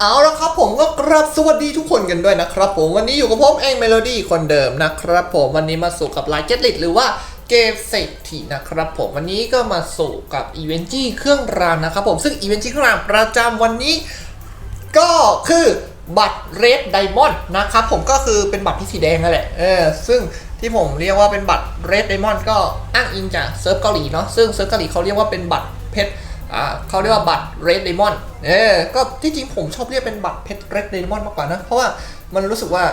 เอาละครับผมก็กราบสวัสดีทุกคนกันด้วยนะครับผมวันนี้อยู่กับผมเองเมโลดี้คนเดิมนะครับผมวันนี้มาสู่กับไลน์เจ็ตลิตหรือว่าเกมเศรษฐีนะครับผมวันนี้ก็มาสู่กับอีเวนต์จี้เครื่องรางนะครับผมซึ่งอีเวนต์จี้เครื่องรางประจำวันนี้ ก็คือบัตรเรดไดมอนด์นะครับผมก็คือเป็นบัตรที่สีแดงนั่นแหละเออซึ่งที่ผมเรียกว่าเป็นบัตรเรดไดมอนด์ก็อ้างอิงจากเซิร์ฟเกาหลีเนาะซึ่งเซิร์ฟเกาหลีเขาเรียกว่าเป็นบัตรเพชร อ่าเขาเรียกว่าบัตรเรดไดมอนเออก็ที่จริงผมชอบเรียกเป็นบัตรเพชรเรดไดมอนมากกว่านะ เพราะว่ามันรู้สึกว่า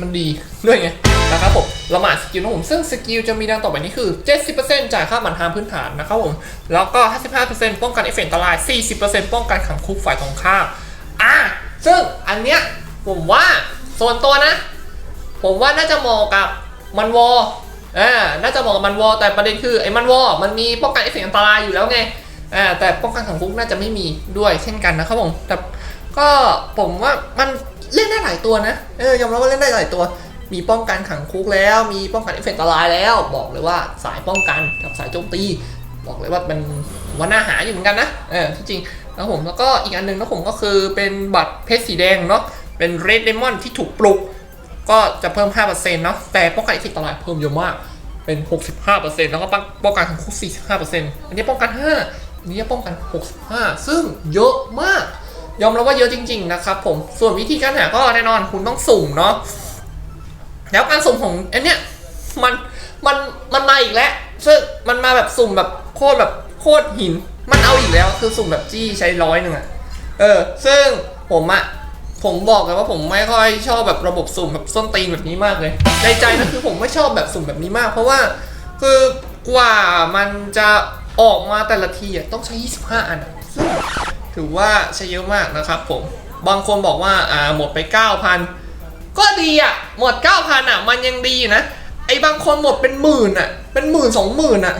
มันดีด้วยไงนะครับผมละหมาดสกิลของผมซึ่งสกิลจะมีดังต่อไปนี้คือ 70%จ่ายค่าหมันทางพื้นฐานนะครับผม แล้วก็ 55%ป้องกันเอฟเฟกต์อันตราย 40%ป้องกันขังคุกฝ่ายตรงข้ามอะซึ่งอันเนี้ยผมว่าส่วนตัวนะ ผมว่าน่าจะเหมาะกับมันวอ อ่าน่าจะเหมาะกับมันวอลแต่ประเด็นคือไอ้มันวอลมันมีป้องกันเอฟเฟกต์อันตรายอยู่แล้วไงอ่าแต่ป้องกันขังคุกน่าจะไม่มีด้วยเช่นกันนะครับผมแต่ก็ผมว่ามันเล่นได้หลายตัวนะเออยอมรับว่าเล่นได้หลายตัว มีป้องกันขังคุกแล้ว มีป้องกันเอฟเฟกต์อันตรายแล้ว บอกเลยว่าสายป้องกันกับสายโจมตี บอกเลยว่ามันว่าน่าหาอยู่เหมือนกันนะเออที่จริงแล้วผมแล้วก็อีกอันหนึ่งนะผมก็คือเป็นบัตรเพชรสีแดงเนาะเป็นเรดเดมอนที่ถูกปลุก ก็จะเพิ่ม 5%เนาะแต่ป้องกันอิทธิตรายเพิ่มเยอะมากเป็น 65%แล้วก็ป้องกันของคุก45%อันนี้ป้องกัน 5 อันนี้ป้องกัน 65 ซึ่งเยอะมาก ยอมรับว่าเยอะจริง ๆ นะครับผมส่วนวิธีการหาก็แน่นอนคุณต้องสุ่มเนาะแล้วการสุ่มของอันเนี้ยมันมันมันมาอีกแล้วซึ่งมันมาแบบสุ่มแบบโคตรแบบโคตรหิน มันเอาอีกแล้วคือสุ่มแบบจี้ใช้ร้อยหนึ่งอะเออ ซึ่งผมอะ ผมบอกเลยว่าผมไม่ค่อยชอบแบบระบบสุ่มแบบส้นตีนแบบนี้มากเลยในใจนะคือผมไม่ชอบแบบสุ่มแบบนี้มาก เพราะว่าคือกว่ามันจะออกมาแต่ละทีอะต้องใช้ 25 อันซึ่งถือว่าใช้เยอะมากนะครับผมบางคนบอกว่าอ่าหมดไป 9,000 ก็ดีอะ หมด 9,000อะ มันยังดีนะไอ้บางคนหมดเป็นหมื่นอะ เป็นหมื่นสองหมื่นอะ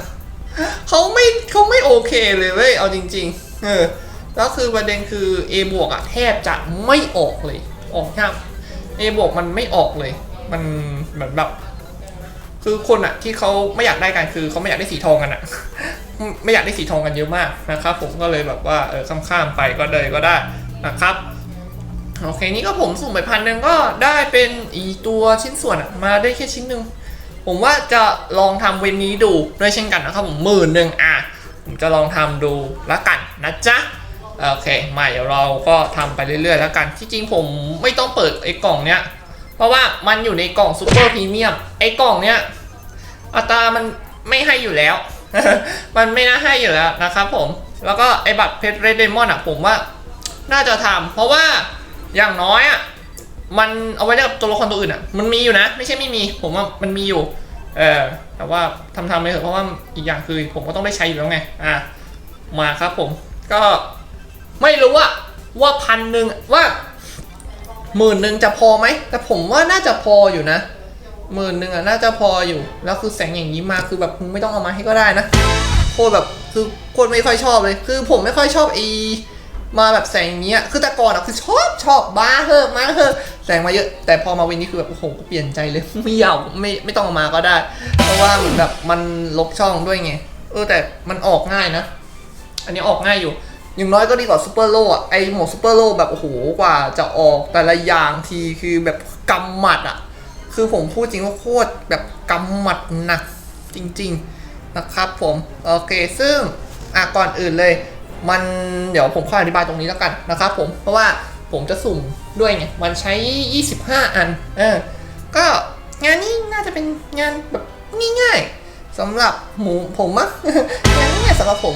เขาไม่เขาไม่โอเคเลยเว้ยเอาจริง ๆ เออ แล้วคือประเด็นคือ A บวกอะแทบจะไม่ออกเลย ออกยาก A บวกมันไม่ออกเลย มันเหมือนแบบ คือคนอะที่เขาไม่อยากได้กันคือเขาไม่อยากได้สีทองกันอะไม่อยากได้สีทองกันเยอะมากนะครับผมก็เลยแบบว่าเออข้ามๆไปก็เลยก็ได้นะครับโอเคนี่ก็ผมสุ่มไปพันหนึ่งก็ได้เป็นอีตัวชิ้นส่วนอะมาได้แค่ชิ้นหนึ่งผมว่าจะลองทำเวนนี้ดูด้วยเช่นกันนะครับผมหมื่นหนึ่งอะผมจะลองทำดูละกันนะจ๊ะ โอเคมาเดี๋ยวเราก็ทำไปเรื่อยๆ แล้วกัน ที่จริงผมไม่ต้องเปิดไอ้กล่องเนี้ย เพราะว่ามันอยู่ในกล่องซูเปอร์พรีเมียม ไอ้กล่องเนี้ยอัตรามันไม่ให้อยู่แล้ว มันไม่น่าให้อยู่แล้วนะครับผม แล้วก็ไอ้บัตรเพชรเรดเดมอนอะผมว่าน่าจะทำเพราะว่าอย่างน้อยอะมันเอาไว้กับตัวละครตัวอื่นอะ มันมีอยู่นะ ไม่ใช่ไม่มี ผมว่ามันมีอยู่ เออแต่ว่าทำทำไปเถอะเพราะว่าอีกอย่างคือผมก็ต้องได้ใช้อยู่แล้วไง อะ มาครับผม ก็ ไม่รู้ว่าว่าพันหนึ่งว่าหมื่นหนึ่งจะพอไหม แต่ผมว่าน่าจะพออยู่นะหมื่นหนึ่งอะน่าจะพออยู่ แล้วคือแสงอย่างนี้มาคือแบบมึงไม่ต้องเอามาให้ก็ได้นะโคตรแบบคือโคตรไม่ค่อยชอบเลย คือผมไม่ค่อยชอบอีมาแบบแสงอย่างเงี้ยคือแต่ก่อนอะคือชอบชอบบ้าเฮอะมาเฮอแสงมาเยอะ แต่พอมาวินนี้คือแบบโอ้โหเปลี่ยนใจเลยไม่อยากไม่ไม่ต้องเอามาก็ได้ เพราะว่าเหมือนแบบมันลบช่องด้วยไงเออแต่มันออกง่ายนะ อันนี้ออกง่ายอยู่ อย่างน้อยก็ดีกว่าซูเปอร์โลอะไอหมวกซูเปอร์โลแบบโอ้โหกว่าจะออกแต่ละอย่างทีคือแบบกำหมัดอะ คือผมพูดจริงว่าโคตรแบบกำหมัดหนักจริง ๆนะครับผมโอเคซึ่งอะก่อนอื่นเลย มันเดี๋ยวผมค่อยอธิบายตรงนี้แล้วกันนะครับผมเพราะว่าผมจะสุ่มด้วยไงมันใช้ 25 อันเออก็งานนี้น่าจะเป็นงานแบบง่ายๆสำหรับหมูผมอะงานง่ายสำหรับผม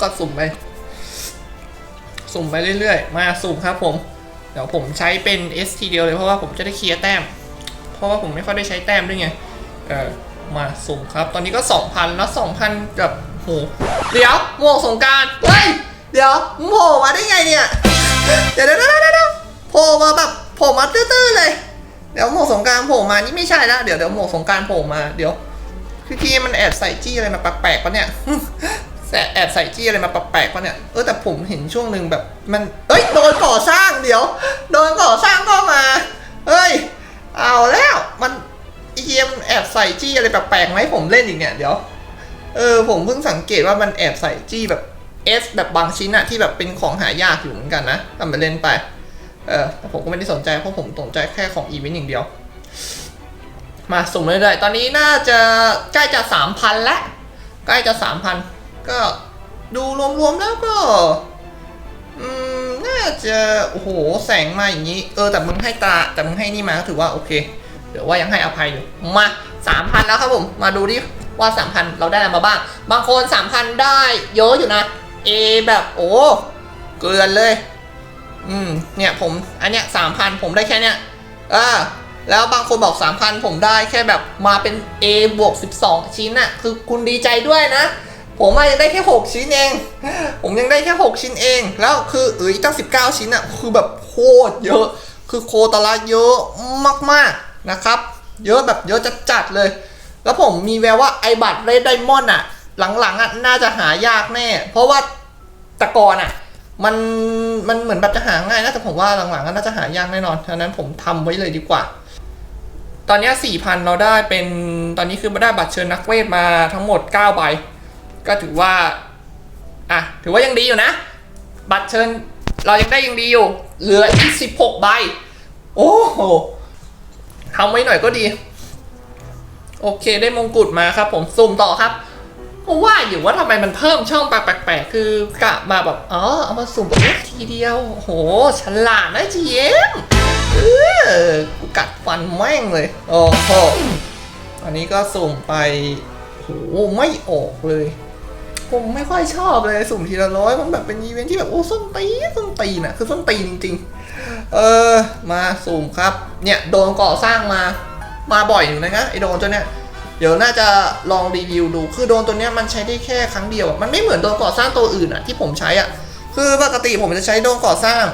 ก็สุ่มไป สุ่มไปเรื่อยๆ มาสุ่มครับผม เดี๋ยวผมใช้เป็น S ทีเดียวเลยเพราะว่าผมจะได้เคลียร์แต้ม เพราะว่าผมไม่ค่อยได้ใช้แต้มด้วยไง เออ มาสุ่มครับ ตอนนี้ก็ 2,000 แล้ว 2,000 กับโหเดี๋ยวหมวกสงการเฮ้ย เดี๋ยวมึงโผล่มาได้ไงเนี่ย เดี๋ยวเดี๋ยวเดี๋ยวโผล่มาแบบโผล่มาตื้อๆเลย เดี๋ยวหมวกสงการโผล่มา นี่ไม่ใช่ละ เดี๋ยวเดี๋ยวหมวกสงการโผล่มา เดี๋ยวพี่พี่มันแอบใส่จี้อะไรมาแปลกๆปะเนี่ย แอบแอบใส่จี้อะไรมาแปลกๆปะเนี่ย เออแต่ผมเห็นช่วงหนึ่งแบบมันเอ้ยโดนก่อสร้างเดี๋ยว โดนก่อสร้างก็มาเฮ้ย เอาแล้วมันไอ้เฮียมแอบใส่จี้อะไรแปลกๆมาให้ผมเล่นอีกเนี่ยเดี๋ยว เออผมเพิ่งสังเกตว่ามันแอบใส่จี้แบบ S แบบบางชิ้นอะที่แบบเป็นของหายากอยู่เหมือนกันนะทำไปเล่นไป เออแต่ผมก็ไม่ได้สนใจเพราะผมสนใจแค่ของอีเวนต์อย่างเดียว มาสุ่มเรื่อยๆตอนนี้น่าจะใกล้จะสามพันแล้วใกล้จะสามพัน ก็ดูรวมๆแล้วก็อืมน่าจะโอ้โหแสงมาอย่างนี้ เออแต่มึงให้ตาแต่มึงให้นี่มาก็ถือว่าโอเคเดี๋ยวว่ายังให้อภัยอยู่มาสามพันแล้วครับผม มาดูดิว่าสามพันเราได้อะไรมาบ้าง บางคนสามพันได้เยอะอยู่นะ A แบบโอ้เกลือนเลย อืมเนี่ยผมอันเนี้ยสามพันผมได้แค่เนี้ยอ่าแล้วบางคนบอก3,000ผมได้แค่แบบมาเป็น A บวก12 ชิ้นอะคือคุณดีใจด้วยนะ ผมยังได้แค่6ชิ้นเอง ผมยังได้แค่ 6 ชิ้นเอง แล้วคือเอ้ยตั้ง 19 ชิ้นอะคือแบบโคตรเยอะ คือโคตรละเยอะมากๆนะครับ เยอะแบบเยอะจัดๆเลย แล้วผมมีแววว่าไอบัตรเรดไดมอนด์อะหลังๆอะน่าจะหายากแน่ เพราะว่าต่ก่อนอะมันมันเหมือนแบบจะหาง่ายนะแต่ผมว่าหลังๆก็น่าจะหายากแน่นอนฉะนั้นผมทำไว้เลยดีกว่า ตอนนี้สี่พันเราได้เป็นตอนนี้คือมาได้บัตรเชิญนักเวทมาทั้งหมด9ใบ ก็ถือว่า อะ ถือว่ายังดีอยู่นะ บัตรเชิญเรายังได้ยังดีอยู่ เหลืออีก16ใบ โอ้โหทำไว้หน่อยก็ดี โอเคได้มงกุฎมาครับ ผมสุ่มต่อครับก็ว่าอยู่ว่าทำไมมันเพิ่มช่องแปลกๆคือกะมาแบบอ๋อเอามาสุ่มแบบทีเดียวโหฉลาดนะจีเอ็มเออกูกัดฟันแม่งเลย โอ้โหอันนี้ก็สุ่มไปโหไม่ออกเลย ผมไม่ค่อยชอบเลยสุ่มทีละร้อยมันแบบเป็นอีเวนท์ที่แบบโอ้ส้นตีนส้นตีนอะคือส้นตีนจริง ๆ เออมาสุ่มครับ เนี่ยโดนก่อสร้างมามาบ่อยอยู่นะไอโดนตัวเนี้ยเดี๋ยวน่าจะลองรีวิวดูคือโดนตัวเนี้ยมันใช้ได้แค่ครั้งเดียวมันไม่เหมือนโดนก่อสร้างตัวอื่นอะที่ผมใช้อะคือปกติผมจะใช้โดนก่อสร้าง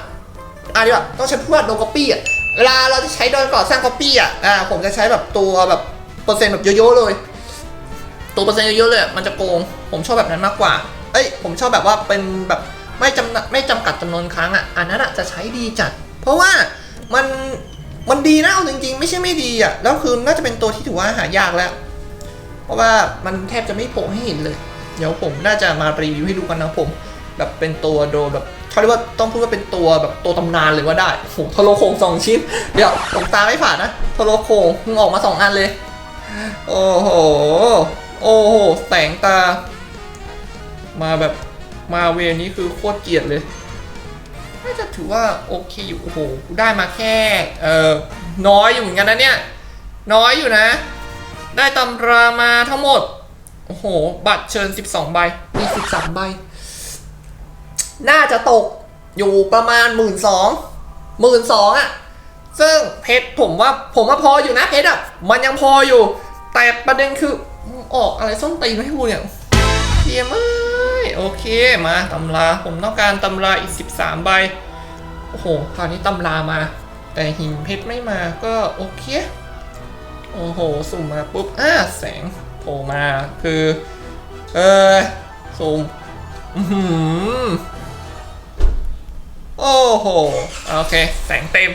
อะดีกว่าต้องใช้พูดว่าโดนก๊อปปี้อะเวลาเราจะใช้โดนก่อสร้างก๊อปปี้อะอ่าผมจะใช้แบบตัวแบบเปอร์เซ็นต์แบบเยอะๆเลย ตัวเปอร์เซ็นต์เยอะๆเลยอะมันจะโกง ผมชอบแบบนั้นมากกว่า เอ้ย ผมชอบแบบว่าเป็นแบบไม่จำกัดไม่จำกัดจำนวนครั้งอะ อันนั้นอะจะใช้ดีจัด เพราะว่ามันมันดีนะเอาจริงๆ ไม่ใช่ไม่ดีอะ แล้วคือน่าจะเป็นตัวที่ถือว่าหายากแล้ว เพราะว่ามันแทบจะไม่โผล่ให้เห็นเลย เดี๋ยวผมน่าจะมารีวิวให้ดูกันนะผม แบบเป็นตัวโดแบบเขาเรียกว่าต้องพูดว่าเป็นตัวแบบตัวตำนานเลยว่าได้โอ้โหโทโลโคงสองชิ้น เดี๋ยวผมตาไม่ผ่านนะทโลโคงมึงออกมาสองอันเลย โอ้โห โอ้โหแสงตา มาแบบมาเวนี้คือโคตรเกลียดเลยน่าจะถือว่าโอเคอยู่โอ้โหได้มาแค่เอ่อน้อยอยู่เหมือนกันนะเนี่ย น้อยอยู่นะ ได้ตำรามาทั้งหมด โอ้โห บัตรเชิญ 12 ใบมี13 ใบ น่าจะตกอยู่ประมาณหมื่นสองหมื่นสองอะซึ่งเพชรผมว่าผมว่าพออยู่นะเพชรอะ มันยังพออยู่ แต่ประเด็นคือ ออกอะไรส้นตีนให้กูเนี่ยเทียมเอ้ยโอเคมาตำราผมต้องการตำราอีก 13 ใบ โอ้โหคราวนี้ตำรามา แต่หินเพชรไม่มาก็โอเค โอ้โห สุ่มมาปุ๊บอ่าแสงโผล่มาคือ เออสุ่มอื้อหือโอ้โห โอเค แสงเต็ม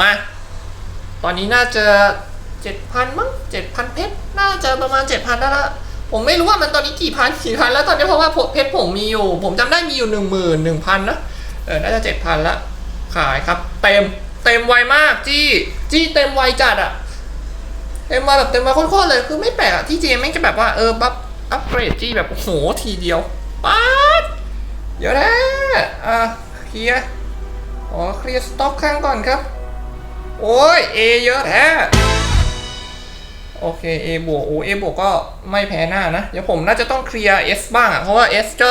มา ตอนนี้น่าจะ 7,000มั้ง7,000เพชรน่าจะประมาณ7,000แล้วละผมไม่รู้ว่ามันตอนนี้กี่พันกี่พันแล้วตอนนี้เพราะว่าเพชรผมมีอยู่ ผมจำได้มีอยู่1 1 0 0 0นหนึ่งพันนะเออน่าจะ7,000ละขายครับ เต็มเต็มไวมากจี้จี้เต็มไวจัดอะเต็มมาแบบเต็มมาโคตรๆเลยคือไม่แปลกที่เจไม่จะแบบว่าเออบัฟอัปเกรดที่แบบโอ้โหทีเดียวป๊าดเดี๋ยวนะอะเคลียร์อ๋อเคลียร์สต็อกข้างก่อนครับ โอ้ยเอเยอะแท้ โอเค A บวกโอ้ A บวกก็ไม่แพ้หน้านะ เดี๋ยวผมน่าจะต้องเคลียร์ S บ้างอะเพราะว่า S ก็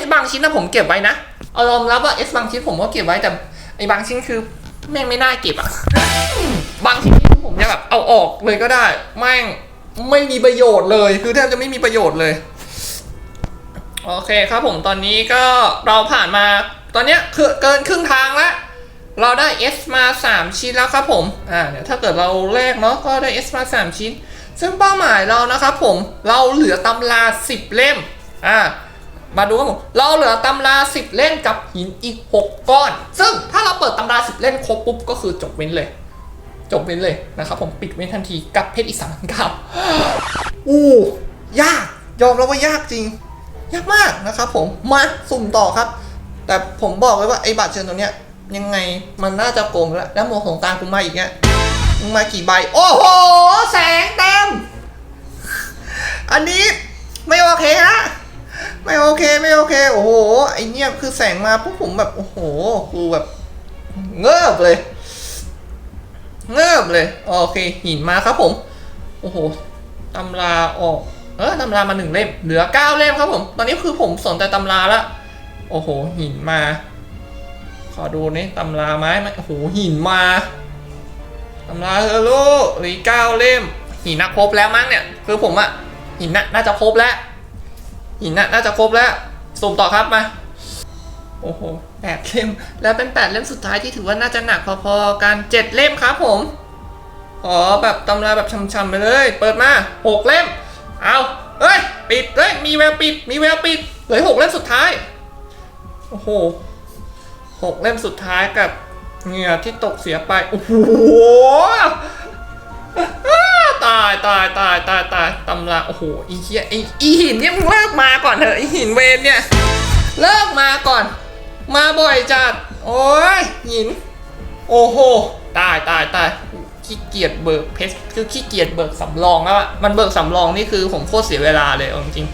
S บางชิ้นนะผมเก็บไว้นะ เอายอมรับว่า S บางชิ้นผมก็เก็บไว้แต่ไอ้บางชิ้นคือแม่งไม่น่าเก็บอะบางชิ้นที่ผมจะแบบเอาออกเลยก็ได้ แม่งไม่มีประโยชน์เลย คือแทบจะไม่มีประโยชน์เลย โอเคครับผมตอนนี้ก็เราผ่านมาตอนเนี้ยคือเกินครึ่งทางแล้ว เราได้ S มา 3 ชิ้นแล้วครับผม อ่าเดี๋ยวถ้าเกิดเราแลกเนาะก็ได้ S มา 3 ชิ้น ซึ่งเป้าหมายเรานะครับผม เราเหลือตำรา 10 เล่ม อ่า มาดูครับผม เราเหลือตำรา 10 เล่มกับหินอีก 6 ก้อน ซึ่งถ้าเราเปิดตำรา 10 เล่มครบปุ๊บก็คือจบเว้นเลย จบเว้นเลยนะครับผม ปิดเว้นทันทีกับเพชรอีกสามเก้าอู้ยาก ยอมรับว่ายากจริง ยากมากนะครับผม มาสุ่มต่อครับ แต่ผมบอกเลยว่าไอ้บัตรเชิญตัวเนี้ย ยังไงมันน่าจะโกงแล้ว แล้วโมของตากูมาอีกเนี่ยมึงมากี่ใบ โอ้โห แสงเต็ม อันนี้ไม่โอเคฮะไม่โอเคไม่โอเค โอ้โหไอเนี่ยคือแสงมาพวกผมแบบโอ้โหกูแบบเงิบเลย เงิบเลย โอเค หินมาครับผม โอ้โหตำราออก เออตำรามาหนึ่งเล่มเหลือเก้าเล่มครับผม ตอนนี้คือผมสนแต่ตำราละโอ้โห หินมา ขอดูนี่ตำราไม้ไหมโอ้โหหินมาตำราเฮโร่เหลือเก้าเล่ม หินน่ะครบแล้วมั้งเนี่ย คือผมอะหินน่ะน่าจะครบแล้ว หินน่ะน่าจะครบแล้วสุ่มต่อครับมาโอ้โหแปดเล่ม แล้วเป็นแปดเล่มสุดท้ายที่ถือว่าน่าจะหนักพอๆกันเจ็ดเล่มครับผมขอแบบตำราแบบช่ำๆไปเลย เปิดมาหกเล่ม เอาเอ้ย ปิดเอ้ยมีแววปิด มีแววปิด เหลือหกเล่มสุดท้าย โอ้โห หกเล่มสุดท้ายกับเหงื่อที่ตกเสียไป โอ้โห ตายตายตายตายตายตำราโอ้โหอีเหี้ยไออีหินเนี่ยมึงเลิกมาก่อนเถอะไอหินเวนเนี่ย เลิกมาก่อน มาบ่อยจัด โอ้ยหิน โอ้โห ตายตายตายขี้เกียจเบิกเพชคือขี้เกียจเบิกสำรองแล้วอะมันเบิกสำรองนี่คือผมโคตรเสียเวลาเลยจริง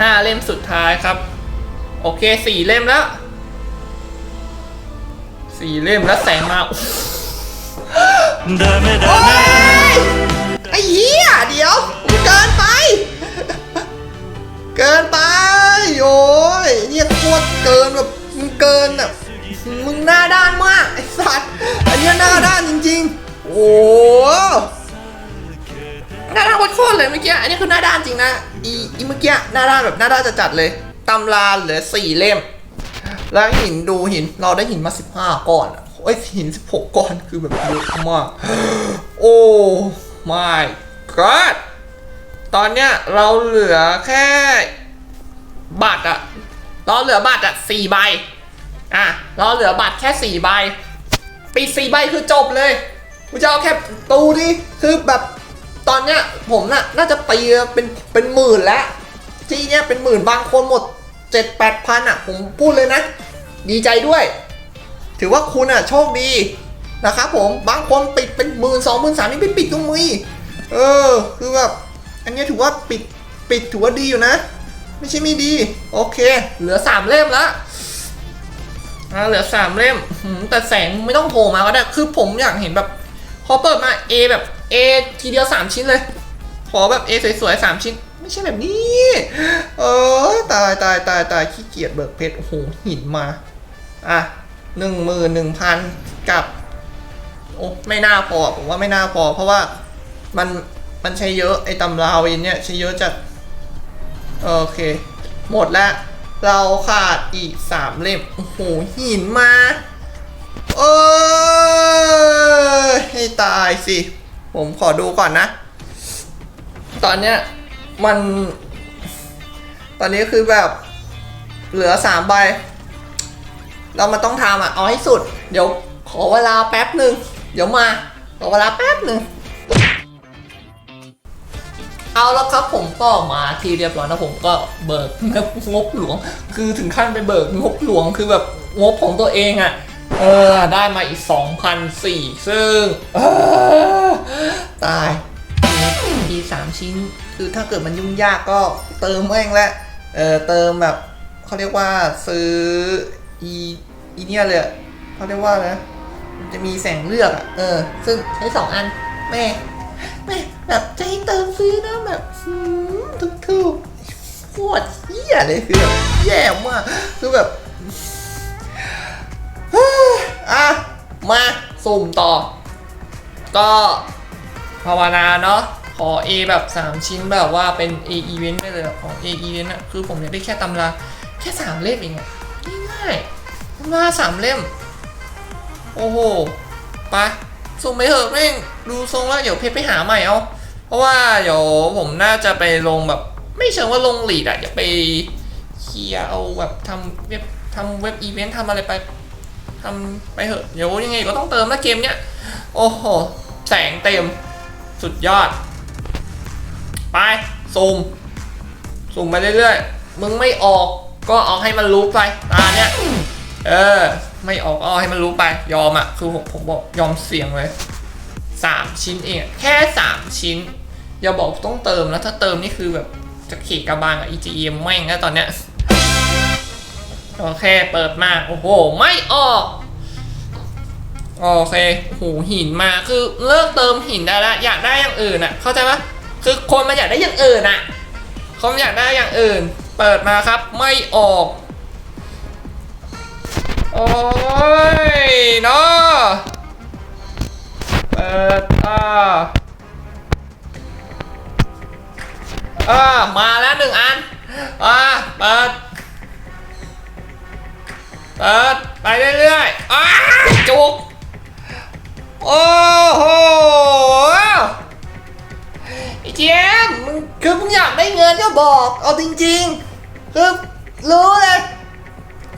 ห้าเล่มสุดท้ายครับ โอเคสี่เล่มแล้ว สี่เล่มแล้วแสงมาเดินไไอ้เหี้ยเดี๋ยวเกินไป เกินไปโอ้ยเนี่ยโคตรเกินแบบมึงเกินอะมึงหน้าด้านมากไอ้สัตว์อันนี้หน้าด้านจริงๆ โอ้หน้าด้านโคตรเลยเมื่อกี้อันนี้คือหน้าด้านจริงนะอีเมื่อกี้หน้าด้านแบบหน้าด้านจัดเลยตำราเหลือสี่เล่ม แล้วหินดูหินเราได้หินมา 15 ก้อนอะโอ้ยหิน 16 ก้อนคือแบบเยอะมาก โอ้ my god ตอนเนี้ยเราเหลือแค่ บัตรอะเราเหลือบัตรอะสี่ใบอะเราเหลือบัตรแค่สี่ใบปีสี่ใบคือจบเลยกูจะเอาแค่ตูดิคือแบบตอนเนี้ยผมน่ะน่าจะตีเป็นเป็นหมื่นแล้วที่เนี้ยเป็นหมื่นบางคนหมด เจ็ดแปดพันอะ ผมพูดเลยนะ ดีใจด้วย ถือว่าคุณอะ โชคดีนะครับผมบางคนปิดเป็นหมื่นสองหมื่นสามนี่ไม่ปิดก็มีเออ คือแบบ อันนี้ถือว่าปิดปิดถือว่าดีอยู่นะ ไม่ใช่ไม่ดี โอเค เหลือสามเล่มละอ่าเหลือสามเล่มแต่แสงไม่ต้องโผล่มาก็ได้ คือผมอยากเห็นแบบ พอเปิดมา A แบบ A ทีเดียว3ชิ้นเลย ขอแบบ A สวยๆ3ชิ้น ไม่ใช่แบบนี้ เออ ตายตายตายตายขี้เกียจเบิกเพชรโอ้โหหินมา อะหนึ่งหมื่นหนึ่งพันกับ โอ้ไม่น่าพอผมว่าไม่น่าพอ เพราะว่ามันมันใช้เยอะไอ้ตำราวินเนี่ยใช้เยอะจัดโอเค หมดแล้ว เราขาดอีกสามเล่มโอ้โหหินมาเออให้ตายสิ ผมขอดูก่อนนะ ตอนเนี้ย มัน ตอนนี้คือแบบเหลือสามใบ เรามาต้องทำอะ เอาให้สุด เดี๋ยวขอเวลาแป๊บหนึ่ง เดี๋ยวมา ขอเวลาแป๊บหนึ่ง เอาแล้วครับผมก็มาที่เรียบร้อยนะผมก็เบิกงบหลวง คือถึงขั้นไปเบิกงบหลวงคือแบบงบของตัวเองอะ่ะ เออ ได้มาอีก2,004ซึ่ง เออ ตาย มีสามชิ้น คือถ้าเกิดมันยุ่งยากก็เติมเองแหละเออเติมแบบเขาเรียกว่าซื้ออีอีเนี่ยเลยอะเขาเรียกว่าอะไรนะมันจะมีแสงเลือกอะเออ ซึ่งใช้สองอันแม่แม่แบบจะให้เติมซื้อนะแบบทุกทุกๆโคตรเหี้ยเลยคือแบบแย่มากคือแบบอะมาสุ่มต่อ ก็ ภาวนาเนาะขอ A แบบ 3 ชิ้นแบบว่าเป็น A event ไปเลยอะของ A event อะคือผมอยากได้แค่ตำราแค่ 3 เล่มเองอะง่ายๆตำราสามเล่ม โอ้โหปะสุ่มไปเถอะแม่งดูทรงแล้วเดี๋ยวเพชรไปหาใหม่เอาเพราะว่าเดี๋ยวผมน่าจะไปลงแบบ ไม่เชิงว่าลงหลีดอะจะไปเคลียร์เอาแบบทำเว็บทำเว็บอีเวนต์ทำอะไรไปทำไปเถอะเดี๋ยวยังไงก็ต้องเติมนะเกมเนี้ยโอ้โห แสงเต็ม สุดยอด ไปซูมสุ่มไปเรื่อยๆ มึงไม่ออกก็เอาให้มันรู้ไปตาเนี้ยเออ ไม่ออกก็เอให้มันรู้ไป ยอมอะคือผมผมบอกยอมเสี่ยงเลยสามชิ้นเองแค่สามชิ้น อย่าบอกต้องเติมแล้วถ้าเติมนี่คือแบบจะขีดกระบาลกับ EGM แม่งแล้วตอนเนี้ยโอเคเปิดมา โอ้โห ไม่ออก โอเคโหหินมาคือเลิกเติมหินได้ล้วอยากได้อย่างอื่นอะ เข้าใจปะคือคนมันอยากได้อย่างอื่นอะเขาอยากได้อย่างอื่น เปิดมาครับไม่ออก โอ้ยเนาะเปิดอ่าอ่ามาแล้วหนึ่งอันอ่าเปิดเปิดไปเรื่อยๆอ้าจุก โอ้โหไอ้เจมมึงคือมึงอยากได้เงินก็บอก เอาจริงๆ คือรู้เลย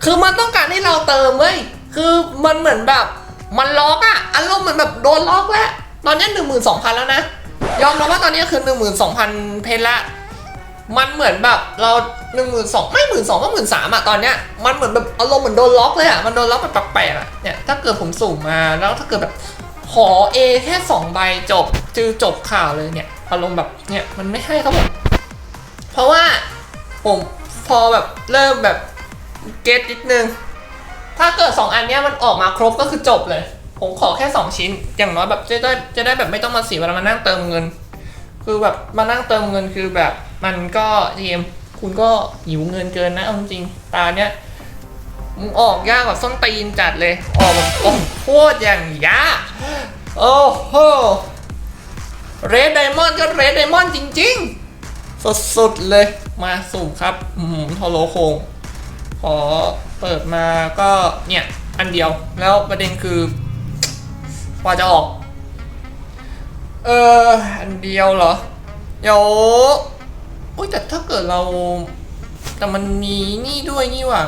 คือมันต้องการให้เราเติมเว้ย คือมันเหมือนแบบ มันล็อกอะอารมณ์เหมือนแบบโดนล็อกแล้ว ตอนนี้หนึ่งหมื่นสองพันแล้วนะ ยอมรับว่าตอนนี้คือหนึ่งหมื่นสองพันเพนละ มันเหมือนแบบเราหนึ่งหมื่นสองไม่หมื่นสองก็หมื่นสามอะตอนเนี้ยมันเหมือนแบบอารมณ์เหมือนโดนล็อกเลยอะมันโดนล็อกแบบแปลกๆอะเนี่ยถ้าเกิดผมสุ่มมาแล้วถ้าเกิดแบบ ขอ A แค่สองใบจบจือจบข่าวเลยเนี่ยอารมณ์แบบเนี่ยมันไม่ให้ครับผมเพราะว่าผมพอแบบเริ่มแบบเก็ตนิดนึง ถ้าเกิด 2 อันเนี้ยมันออกมาครบก็คือจบเลย ผมขอแค่ 2 ชิ้น อย่างน้อยแบบจะได้จะได้แบบไม่ต้องมาเสียเวลามานั่งเติมเงิน คือแบบมานั่งเติมเงินคือแบบมันก็เมคุณก็หิวเงินเกินนะเอาจริงตาเนี้ย มึงออกยากกว่าส้นตีนจัดเลย ออกแบบโอ้โคตรอย่างยาก โอ้โห เรดไดมอนด์ก็เรดไดมอนด์จริง ๆ สุดๆเลย มาสุ่ครับ อืมทอโลโคง ขอเปิดมาก็เนี่ย อันเดียว แล้วประเด็นคือกว่าจะออก เออ อันเดียวเหรอ เดี๋ยวอุ้ยแต่ถ้าเกิดเรา แต่มันมีนี่ด้วยนี่ว่า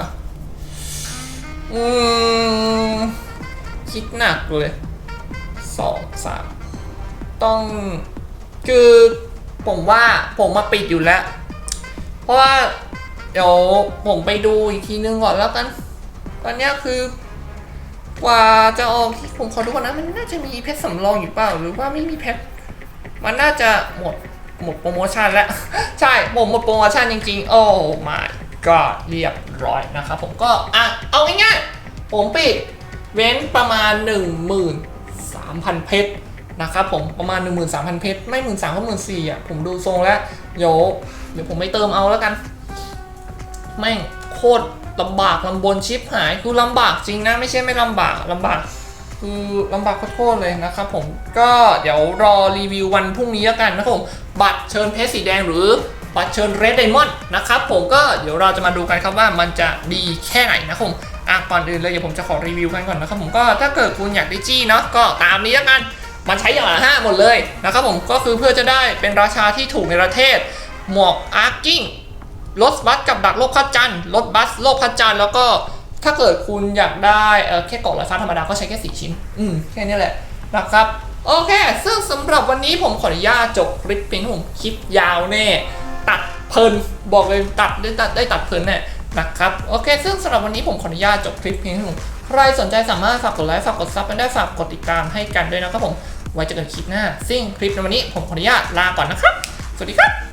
อืมคิดหนักเลยสองสามต้องคือผมว่าผมมาปิดอยู่แล้ว เพราะว่าเดี๋ยวผมไปดูอีกทีนึงก่อนแล้วกัน ตอนนี้คือกว่าจะออกผมขอดูก่อนนะมันน่าจะมีเพชรสำรองอยู่เปล่า หรือว่าไม่มีเพชรมันน่าจะหมดหมดโปรโมชั่นแล้ว ใช่ ผมหมดโปรโมชั่นจริงๆ โอ้ my god เรียบร้อยนะครับผมก็อะเอาง่ายๆผมปิดเว้นประมาณ 13,000 เพชรนะครับผมประมาณ 13,000 เพชรไม่ 1 3 0 0 0ก็14,000อะผมดูทรงแล้วเดี๋ยวเดี๋ยวผมไม่เติมเอาแล้วกัน แม่งโคตรลำบากลำบนชิปหายคือลำบากจริงนะไม่ใช่ไม่ลำบากลำบากคือลำบากโคตรเลยนะครับผมก็เดี๋ยวรอรีวิววันพรุ่งนี้แล้วกันนะครับผมบัตรเชิญเพชรสีแดงหรือ บัตรเชิญเรดไดมอนด์นะครับผมก็เดี๋ยวเราจะมาดูกันครับว่ามันจะดีแค่ไหนนะครับผมอะก่อนอื่นเลยเดี๋ยวผมจะขอรีวิวกันก่อนนะครับผมก็ถ้าเกิดคุณอยากได้จี้เนาะก็ตามนี้แล้วกันมันใช้อย่างละห้าหมดเลยนะครับผมก็คือเพื่อจะได้เป็นราชาที่ถูกในประเทศ หมวกอาร์กิ้งรถบัสกับดักโลกพระจันทร์รถบัสโลกพระจันทร์แล้วก็ถ้าเกิดคุณอยากได้เออแค่กล่องลอยฟ้าธรรมดาก็ใช้แค่สี่ชิ้น อืม แค่นี้แหละนะครับ โอเค ซึ่งสำหรับวันนี้ผมขออนุญาตจบคลิปเพียงเท่ผมคลิปยาวแน่ ตัดเพลินบอกเลยตัดได้ตัดได้ตัดเพลินแน่นะครับโอเค ซึ่งสำหรับวันนี้ผมขออนุญาตจบคลิปเพียงเท่านี้ใครสนใจสามารถฝากกดไลค์ฝากกดซับกันได้ฝากกดติดตามให้กันด้วยนะครับผมไว้เจอกันคลิปหน้าซึ่งคลิปในวันนี้ผมขออนุญาตลาก่อนนะครับ สวัสดีครับ